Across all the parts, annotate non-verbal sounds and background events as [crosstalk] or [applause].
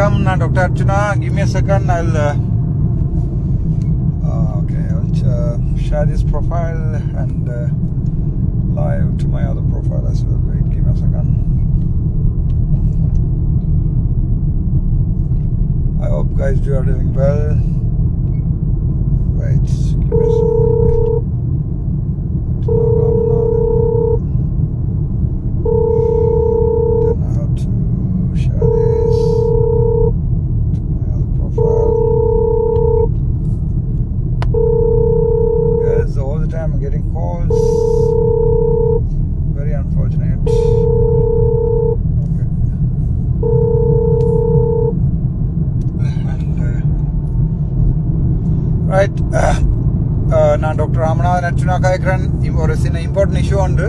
Kamna, Dr. Archana, give me a second. I'll. Uh, uh, okay, I'll uh, share this profile and right uh, uh, நான் doctor Ramanathan Archuna காய்க்கிறேன் ஒரு சின்ன important issue உண்டு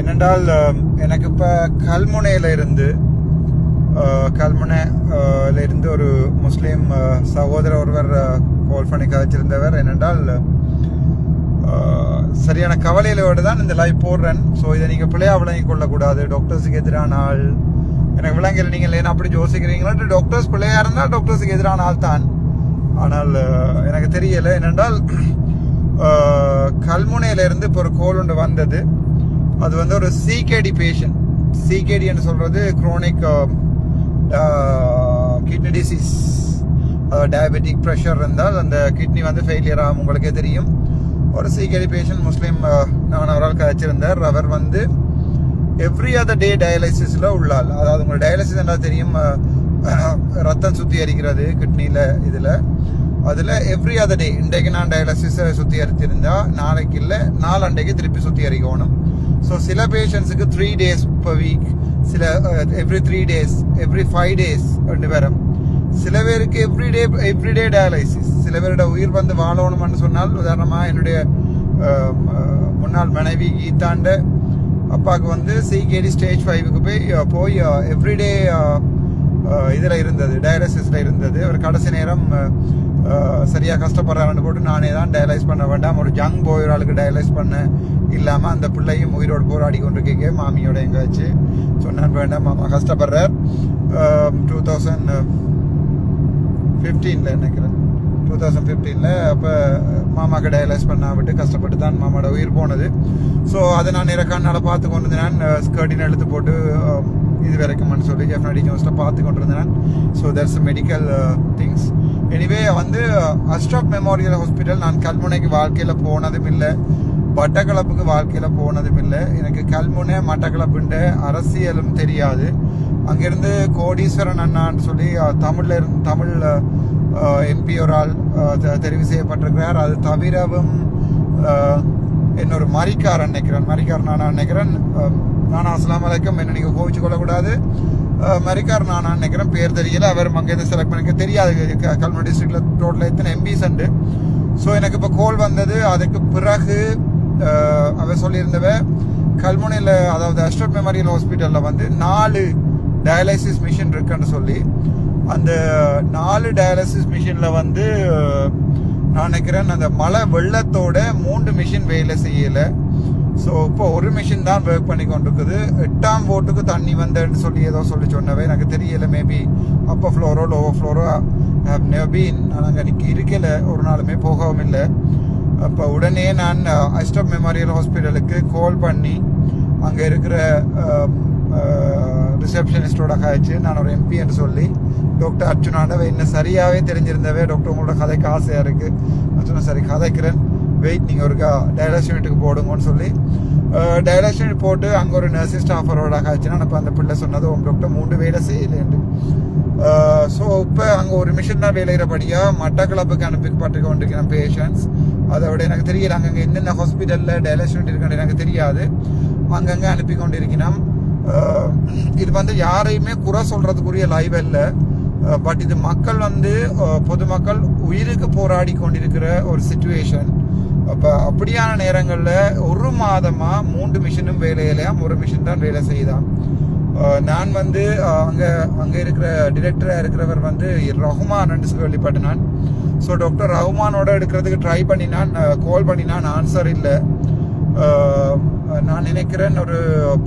என்னென்றால் எனக்கு இப்போ கல்முனையில் இருந்து கல்முனையில் கல்முனை இருந்து ஒரு முஸ்லீம் சகோதரர் ஒருவர் கால் பண்ணி கதைச்சிருந்தவர். என்னென்றால் சரியான கவலையிலோடு தான் இந்த லைவ் போடுறேன். ஸோ இதை நீங்கள் பிள்ளையாக விளங்கி கொள்ளக்கூடாது. டாக்டர்ஸுக்கு எதிரான ஆள். எனக்கு விளங்கல நீங்கள் ஏன்னா அப்படி யோசிக்கிறீங்களா? டாக்டர்ஸ் பிள்ளையாக இருந்தால் டாக்டர்ஸுக்கு எதிரான ஆள் தான் ஆனால் எனக்கு தெரியல. என்னென்றால் கல்முனையிலேருந்து இப்போ ஒரு கோல் ஒன்று வந்தது. அது வந்து ஒரு சிகேடி பேஷண்ட் சிகேடின்னு சொல்கிறது chronic kidney disease diabetic pressure இருந்தால் அந்த கிட்னி வந்து ஃபெயிலியர் ஆகும் உங்களுக்கே தெரியும். ஒரு சிகேடி பேஷண்ட் முஸ்லீம் நான் அவரால் கதைச்சிருந்தார் அவர் வந்து எவ்ரி அதர் டே டயாலிசிஸில் உள்ளாள். அதாவது உங்களுக்கு டயாலிசிஸ் என்ன தெரியும் ரத்தம் ரத்தம் சுத்திகரிக்கிறது கிட்னியில் இதில். அதில் எவ்ரி அதர் டே இன்றைக்கு நான் டயாலிசிஸை சுத்திகரித்திருந்தா நாளைக்கு இல்லை நாலண்டைக்கு திருப்பி சுத்திகரிக்கணும் ஸோ சில பேஷண்ட்ஸுக்கு த்ரீ டேஸ் இப்போ வீக் சில every three days every five days ரெண்டு பேரும். சில பேருக்கு every day every day dialysis சில பேரோட உயிர் வந்து வாழணும்னு சொன்னால் உதாரணமாக என்னுடைய முன்னாள் மனைவி கீதாண்ட அப்பாவுக்கு வந்து சிகேடி ஸ்டேஜ் ஃபைவுக்கு போய் போய் எவ்ரிடே இதில் இருந்தது டயாலிசிஸில் இருந்தது. அவர் கடைசி நேரம் சரியாக கஷ்டப்படுறாருன்னு போட்டு நானே தான் டயலைஸ் பண்ண வேண்டாம். ஒரு ஜங் போய் ஒரு ஆளுக்கு டயலைஸ் பண்ண இல்லாமல் அந்த பிள்ளையும் உயிரோடு போராடி கொண்டு இருக்கே மாமியோட எங்கே வச்சு சொன்னான் வேண்டாம் மாமா கஷ்டப்படுறார். டூ தௌசண்ட் ஃபிஃப்டீனில் நினைக்கிறேன். டூ தௌசண்ட் ஃபிஃப்டீனில் அப்போ மாமாக்கு டயலைஸ் பண்ண விட்டு கஷ்டப்பட்டு தான் மாமாவோட உயிர் போனது. ஸோ அதை நான் இறக்கானால பார்த்து கொண்டு இருந்தேன் ஸ்கர்டின் எடுத்து போட்டு இது வரைக்கும்னு சொல்லி ஜெஃப்னடி நியூஸில் பார்த்து கொண்டு இருந்தேன் so that's medical things anyway வந்து அஸ்டாப் மெமோரியல் ஹாஸ்பிட்டல் நான் கல்முனைக்கு வாழ்க்கையில் போனதும் இல்லை. மட்டக்களப்புக்கு வாழ்க்கையில் போனதும் இல்லை. எனக்கு கல்முனை மட்டக்களப்புன்ற அரசியலும் தெரியாது. அங்கேருந்து கோடீஸ்வரன் அண்ணான்னு சொல்லி uh, தமிழில் இருந்து தமிழ் uh, uh, எம்பி ஒரு ஆள் தெரிவு செய்யப்பட்டிருக்கிறார். அது தவிரவும் என்னொரு இன்னொரு மரிக்காரன் நினைக்கிறேன். மரிக்கார் நான் நினைக்கிறேன் um, நானா அஸ்லாம் வலைக்கம் என்ன நீங்கள் கோவிச்சு கொள்ளக்கூடாது. மரிக்கார் நானா நினைக்கிறேன். பேர் தெரியல. அவர் அங்கேருந்து செலக்ட் பண்ணிக்க தெரியாது. கல்முனை டிஸ்ட்ரிக்ட்ல டோட்டல் எத்தனை எம்பிஸ் உண்டு. ஸோ எனக்கு இப்போ கோல் வந்தது. அதுக்கு பிறகு அவர் அவ சொல்லியிருந்தவ கல்முனையில் அதாவது அஸ்ட்ரோட் மெமோரியல் ஹாஸ்பிட்டலில் வந்து நாலு டயாலிசிஸ் மிஷின் இருக்குன்னு சொல்லி அந்த நாலு டயாலிசிஸ் மிஷினில் வந்து நான் நினைக்கிறேன் அந்த மழை வெள்ளத்தோட மூன்று மிஷின் வேலை செய்யலை. ஸோ இப்போ ஒரு மிஷின் தான் ஒர்க் பண்ணி கொண்டிருக்குது. எட்டாம் போட்டுக்கு தண்ணி வந்தேன்னு சொல்லி ஏதோ சொல்லி சொன்னவே எனக்கு தெரியல மேபி அப்போ ஃப்ளோரோ லோவோ ஃப்ளோரோ நெபீன் நான் அங்கே நிற்க இருக்கல ஒரு நாளுமே போகவும் இல்லை. அப்போ உடனே நான் ஐஸ்டாப் மெமோரியல் ஹாஸ்பிட்டலுக்கு கால் பண்ணி அங்கே இருக்கிற um, uh, ரிசப்ஷனிஸ்டோட காய்ச்சி நான் ஒரு எம்பி என்று சொல்லி டாக்டர் அர்ச்சுனாண்டவை இன்னும் சரியாகவே தெரிஞ்சிருந்தவே டாக்டர் உங்களோட கதைக்கு ஆசையாக இருக்குது நான் சரி கதைக்கிறேன். வெயிட் நீங்கள் ஒரு டயலாஸ் யூனிட்டுக்கு போடுங்கன்னு சொல்லி டயலாஸ் யூனிட் போட்டு அங்கே ஒரு நர்சிங் ஸ்டாஃபரோட ஆச்சுன்னா அப்போ அந்த பிள்ளை சொன்னது உங்கள்கிட்ட மூன்று வேலை செய்யலேண்டு ஸோ இப்போ அங்கே ஒரு மிஷின் தான் வேலையிறபடியாக மட்டக்களப்புக்கு அனுப்பிப்பட்டு கொண்டிருக்கிற பேஷண்ட்ஸ் அதோட எனக்கு தெரியல அங்கங்கே என்னென்ன ஹாஸ்பிட்டலில் டயலாஸ் யூனிட் இருக்குன்னு எனக்கு தெரியாது. அங்கங்கே அனுப்பி கொண்டிருக்கிறோம். இது வந்து யாரையுமே குறை சொல்கிறதுக்குரிய லைவ் இல்லை பட் இது மக்கள் வந்து பொதுமக்கள் உயிருக்கு போராடி கொண்டிருக்கிற ஒரு சுச்சுவேஷன் அப்போ அப்படியான நேரங்களில் ஒரு மாதமாக மூன்று மிஷினும் வேலையிலையாம் ஒரு மிஷின் தான் வேலை செய்தான் நான் வந்து அங்கே அங்கே இருக்கிற டிரெக்டராக இருக்கிறவர் வந்து ரஹ்மான் சொல்லி வெளிப்பட்டினான் ஸோ டாக்டர் ரஹ்மானோட எடுக்கிறதுக்கு ட்ரை பண்ணினான் கால் பண்ணினான் ஆன்சர் இல்லை. நான் நினைக்கிறேன் ஒரு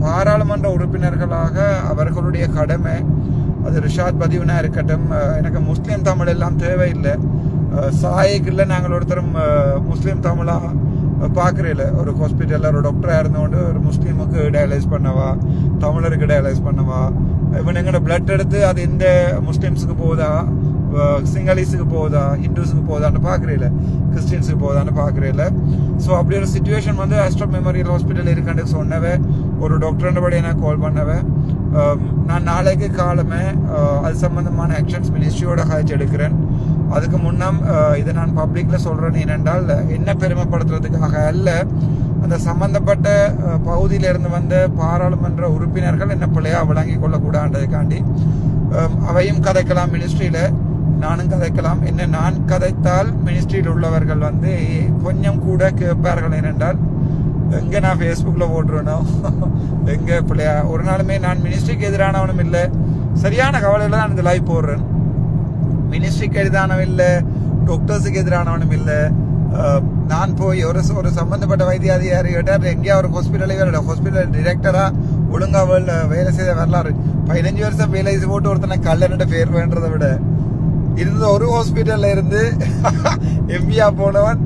பாராளுமன்ற உறுப்பினர்களாக அவர்களுடைய கடமை அது ரிஷாத் பதிவுனா இருக்கட்டும் எனக்கு முஸ்லீம் தமிழ் எல்லாம் தேவையில்லை. அஹ், நாங்கள் ஒருத்தரும் முஸ்லீம் தமிழாக பார்க்குறீல ஒரு ஹாஸ்பிட்டலில் ஒரு டாக்டராக இருந்தோண்டு ஒரு முஸ்லீமுக்கு டயலைஸ் பண்ணவா தமிழருக்கு டயலைஸ் பண்ணவா இவன் எங்களோட பிளட் எடுத்து அது இந்த முஸ்லீம்ஸுக்கு போகுதா சிங்களீஸுக்கு போகுதா ஹிந்துஸுக்கு போகுதான்னு பார்க்குறீல கிறிஸ்டின்ஸுக்கு போகுதான்னு பார்க்குறீல ஸோ அப்படி ஒரு சுச்சுவேஷன் வந்து ஆஸ்ட்ரோ மெமோரியல் ஹாஸ்பிட்டல் இருக்கான்னு சொன்னவே ஒரு டாக்டர்ன்றபடி நான் கால் பண்ணவே நான் நாளைக்கு காலமே அது சம்மந்தமான ஆக்ஷன்ஸ் மினிஸ்ட்ரியோட கழிச்சு எடுக்கிறேன். அதுக்கு முன்னம் இதை நான் பப்ளிக்ல சொல்றேன் என்னென்றால் என்ன பெருமைப்படுத்துறதுக்காக அல்ல அந்த சம்பந்தப்பட்ட பகுதியிலிருந்து வந்த பாராளுமன்ற உறுப்பினர்கள் என்ன பிள்ளையா விளங்கி கொள்ளக்கூடாதுக்காண்டி அவையும் கதைக்கலாம் மினிஸ்ட்ரியில நானும் கதைக்கலாம். என்ன நான் கதைத்தால் மினிஸ்ட்ரியில் உள்ளவர்கள் வந்து கொஞ்சம் கூட கேட்பார்கள் ஏனென்றால் எங்கே நான் ஃபேஸ்புக்கில் போட்டுருவேனோ எங்கே பிள்ளையா ஒரு நாளுமே நான் மினிஸ்ட்ரிக்கு எதிரானவனும் இல்லை. சரியான கவலையில் தான் இந்த லைவ் போடுறேன். மினிஸ்ட்ரிக்கு எதிரானவன் இல்லை டாக்டர்ஸுக்கு எதிரானவனும் இல்லை. நான் போய் ஒரு ஒரு சம்பந்தப்பட்ட வைத்தியாதிகாரி கேட்டார் எங்கேயா ஒரு ஹாஸ்பிட்டலே வேலை ஹாஸ்பிட்டல் டிரெக்டராக ஒழுங்காக வேலை வேலை செய்த வரலாறு. பதினஞ்சு வருஷம் வேலை செய்து போட்டு ஒருத்தனை கல்லன்ட்ட பேர் வேண்டதை விட இருந்த ஒரு ஹாஸ்பிட்டலில் இருந்து [laughs] எம்பியா போனவன்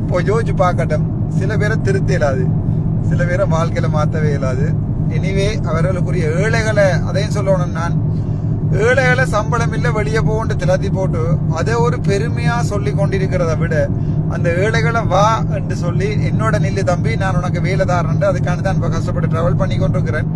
இப்போ யோசிச்சு பார்க்கட்டும். சில பேரை திருத்த இயலாது. சில பேரை வாழ்க்கையில் மாற்றவே இயலாது. எனிவே அவர்களுக்குரிய ஏழைகளை அதையும் சொல்லணும். நான் ஏழைகளை சம்பளம் இல்லை வெளியே போகண்டு திலாத்தி போட்டு அதை ஒரு பெருமையா சொல்லி கொண்டிருக்கிறத விட அந்த ஏழைகளை வா என்று சொல்லி என்னோட நில்லு தம்பி நான் உனக்கு வேலை தாரேன் அதுக்கான தான் இப்ப கஷ்டப்பட்டு டிராவல் பண்ணி கொண்டிருக்கிறேன்.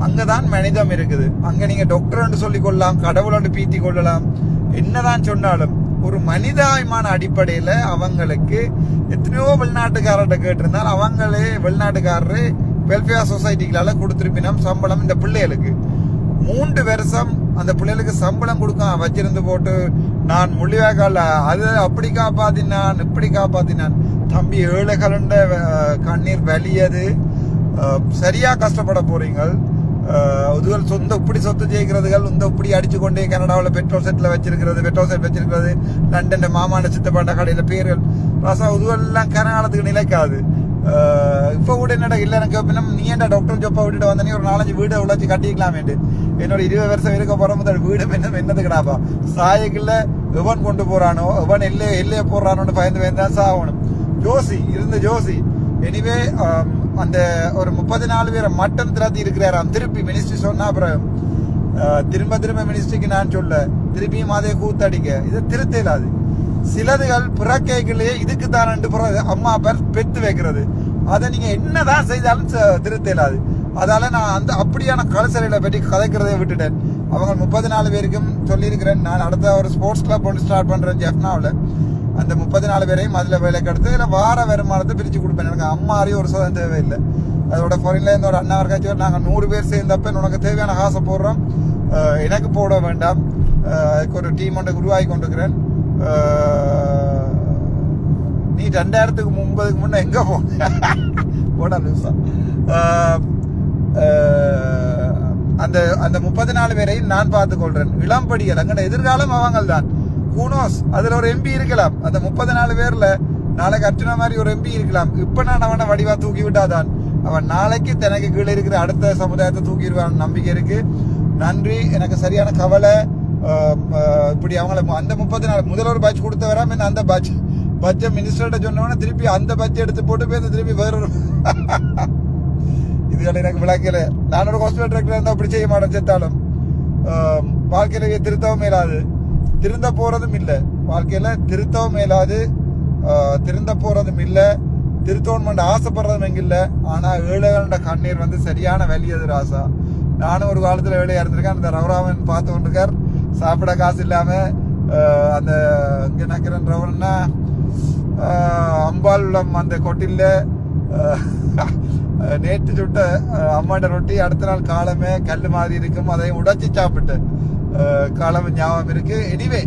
அங்கதான் மனிதம் இருக்குது. அங்க நீங்க டாக்டர் சொல்லி கொள்ளலாம் கடவுள் பீத்தி கொள்ளலாம். என்னதான் சொன்னாலும் ஒரு மனிதாயமான அடிப்படையில அவங்களுக்கு எத்தனையோ வெளிநாட்டுக்காரர்கிட்ட கேட்டிருந்தால் அவங்களே வெளிநாட்டுக்காரரு வெல்ஃபேர் சொசைட்டிகளால கொடுத்திருப்பினம் சம்பளம் இந்த பிள்ளைகளுக்கு. மூன்று வருஷம் அந்த பிள்ளைகளுக்கு சம்பளம் கொடுக்க வச்சிருந்து போட்டு நான் முள்ளிவாய்க்கால அது அப்படி காப்பாத்தினான் இப்படி காப்பாத்தினான். தம்பி ஏழைகளுண்ட அஹ், கண்ணீர் வலியது. சரியா கஷ்டப்பட போறீங்கள். அஹ், இதுகள் சொந்த இப்படி சொத்து ஜெயிக்கிறதுகள் இந்த இப்படி அடிச்சு கொண்டே கனடாவில் பெட்ரோல் செட்டில் வச்சிருக்கிறது பெட்ரோல் செட் வச்சிருக்கிறது லண்டன் மாமான சித்தப்பாண்ட கடையில் பேர்கள். ராசா இதுவெல்லாம் கனகாலத்துக்கு நிலைக்காது. இப்போ கூட என்னடா இல்லை எனக்கு பின்னும் நீ ஏன்டா டாக்டர் ஜொப்பா விட்டுட்டு வந்தனே ஒரு நாலஞ்சு வீடு உழைச்சி கட்டிக்கலாமேண்டு என்னோட இருபது வருஷம் இருக்க போகிற முதல் வீடு என்ன என்னதுக்குடாப்பா சாயக்குள்ள எவன் கொண்டு போகிறானோ எவன் எல்லைய எல்லைய போடுறானோன்னு பயந்து பயந்து சாகணும் ஜோசி இருந்த ஜோசி எனிவே அந்த ஒரு முப்பது நாலு பேரை மட்டன் திராத்தி இருக்கிறாராம் திருப்பி மினிஸ்ட்ரி சொன்னா அப்புறம் திரும்ப திரும்ப மினிஸ்ட்ரிக்கு நான் சொல்ல திருப்பியும் அதே கூத்தடிக்க இது திருத்தலாது சிலதுகள் பிறக்கைகளே இதுக்கு தான் ரெண்டு புறம் அம்மா பேர் பெத்து வைக்கிறது. அதை நீங்க என்னதான் செய்தாலும் திருத்த இயலாது. அதால நான் அந்த அப்படியான கலசலைகளை பற்றி கதைக்கிறதை விட்டுட்டேன். அவங்க முப்பது நாலு பேருக்கும் சொல்லியிருக்கிறேன். நான் அடுத்த ஒரு ஸ்போர்ட்ஸ் கிளப் ஒன்று ஸ்டார்ட் பண்றேன் ஜெஃப்னாவில். அந்த முப்பது நாலு பேரையும் அதில் வேலைக்கு எடுத்து இல்லை வார வருமானத்தை பிரித்து கொடுப்பேன். எனக்கு அம்மாரி ஒரு சதம் தேவையில்லை. அதோட ஃபாரின்ல என்னோட ஒரு அண்ணா இருக்காச்சும் நாங்கள் நூறு பேர் சேர்ந்தப்ப உனக்கு தேவையான காசை போடுறோம். எனக்கு போட வேண்டாம். அதுக்கு ஒரு டீம் ஒன்றை உருவாகி கொண்டிருக்கிறேன். நீ ரெண்டாயிரத்துக்கு முப்பதுக்கு முன்ன எங்க போன போடா லூசா. அந்த அந்த முப்பது நாலு பேரையும் நான் பார்த்துக் கொள்றேன் இளம்படிகள் அங்கே எதிர்காலம் அவங்கள் தான் கூனோஸ் அதுல ஒரு எம்பி இருக்கலாம். அந்த முப்பது நாலு பேர்ல நாளைக்கு அர்ச்சனை மாதிரி ஒரு எம்பி இருக்கலாம். இப்ப நான் அவனை வடிவா தூக்கி விட்டாதான் அவன் நாளைக்கு தனக்கு கீழே இருக்கிற அடுத்த சமுதாயத்தை தூக்கிடுவான் நம்பிக்கை இருக்கு. நன்றி. எனக்கு சரியான கவலை. இப்படி அவங்கள அந்த முப்பத்தி நாலு முதல்வர் ஒரு பேட்ச் கொடுத்த வராம அந்த பேட்ச் பட்ஜெட் மினிஸ்டர்கிட்ட சொன்னவொடனே திருப்பி அந்த பட்ஜெட் எடுத்து போட்டு போய் திருப்பி வேறொரு [laughs] இதுகள் எனக்கு விளக்கல. நான் ஒரு ஹாஸ்பிட்டல் டைரக்டர் இருந்தால் அப்படி செய்ய மாட்டேன் செத்தாலும். ஆஹ் வாழ்க்கையில திருத்தவும் மேலாது. திருந்த போகிறதும் இல்லை. வாழ்க்கையில் திருத்தவும் மேலாது. திருந்த போகிறதும் இல்லை. திருத்தோன்மெண்ட் ஆசைப்படுறதும் எங்க இல்லை. ஆனால் ஏழைகளோட கண்ணீர் வந்து சரியான வெளியது ராசா. நானும் ஒரு காலத்தில் வேலையா இருந்திருக்கேன். அந்த ரவராமன் பார்த்து கொண்டிருக்கார். சாப்பிட காசு இல்லாம அந்த இங்க நினைக்கிறேன்றவன்னா அம்பாள் அந்த கொட்டில்ல நேற்று சுட்ட ஆஹ் அம்மாண்ட ரொட்டி அடுத்த நாள் காலமே கல் மாதிரி இருக்கும். அதை உடைச்சி சாப்பிட்டு காலம் ஞாபகம் இருக்கு. எனிவே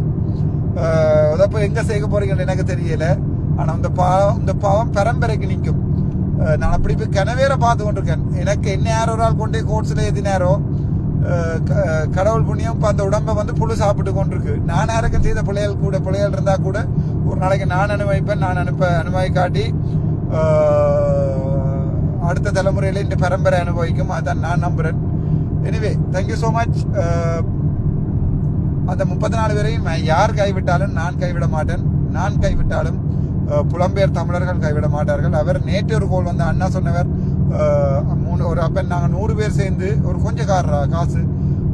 உதப்ப எங்க சேர்க்க போறீங்கன்னு எனக்கு தெரியல. ஆனா இந்த பாவம் இந்த பாவம் பரம்பரைக்கு நிற்கும். நான் அப்படி போய் கனவேற பார்த்து கொண்டிருக்கேன் எனக்கு என்ன யாரோ ஒரு ஆள் கொண்டு கோட்ஸ்ல ஏத்தினாரோ ஆஹ் கடவுள் புண்ணியம் இப்போ அந்த உடம்பை வந்து புழு சாப்பிட்டு கொண்டிருக்கு. நான் யாருக்கும் செய்த பிள்ளைகள் கூட பிள்ளைகள் இருந்தால் கூட ஒரு நாளைக்கு நான் அனுபவிப்பேன் நான் அனுப்ப அனுபவி காட்டி அடுத்த தலைமுறையில் இந்த பரம்பரை அனுபவிக்கும். அதான் நான் நம்புகிறேன் எனிவே தேங்க்யூ ஸோ மச் அந்த முப்பத்தி நாலு பேரையும் யார் கைவிட்டாலும் நான் கைவிட மாட்டேன். நான் கைவிட்டாலும் புலம்பெயர் தமிழர்கள் கைவிட மாட்டார்கள். அவர் நேற்று ஒரு கோல் வந்த அண்ணா சொன்னவர் மூணு ஒரு அப்பன் நாங்கள் நூறு பேர் சேர்ந்து ஒரு கொஞ்சம் காரா காசு.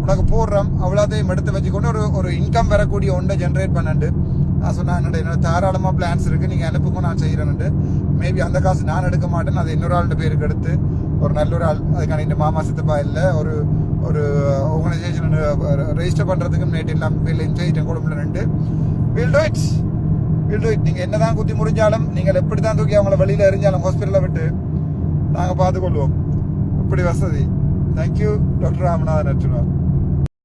உனக்கு போடுறோம் அவ்வளோத்தையும் எடுத்து வச்சுக்கொண்டு ஒரு ஒரு இன்கம் வரக்கூடிய ஒன்றை ஜென்ரேட் பண்ணண்டு. நான் சொன்னேன் என்னோட என்னோட தாராளமாக பிளான்ஸ் இருக்குது நீங்கள் அனுப்புக்கும் நான் செய்கிறேன்ட்டு மேபி அந்த காசு நான் எடுக்க மாட்டேன் அது இன்னொரு ஆள்கிட்ட பேருக்கு எடுத்து ஒரு நல்ல ஒரு ஆள் அதுக்கான இந்த மாமா சித்தப்பா இல்லை ஒரு ஒரு ஆர்கனைசேஷன் ரெஜிஸ்டர் பண்ணுறதுக்கும் நேற்று எல்லாம் வீட்டில் செய்யிட்டேன் குடும்பத்தில் ரெண்டு will do it will do it நீங்கள் என்னதான் குத்தி முடிஞ்சாலும் நீங்கள் எப்படி தான் தூக்கி அவங்கள வெளியில் எரிஞ்சாலும் ஹாஸ்பிட்டலில் விட்டு நாங்கள் பார்த்துக்கொள்வோம் இப்படி வசதி தேங்க்யூ டாக்டர் ராமநாதன் அர்ச்சுனா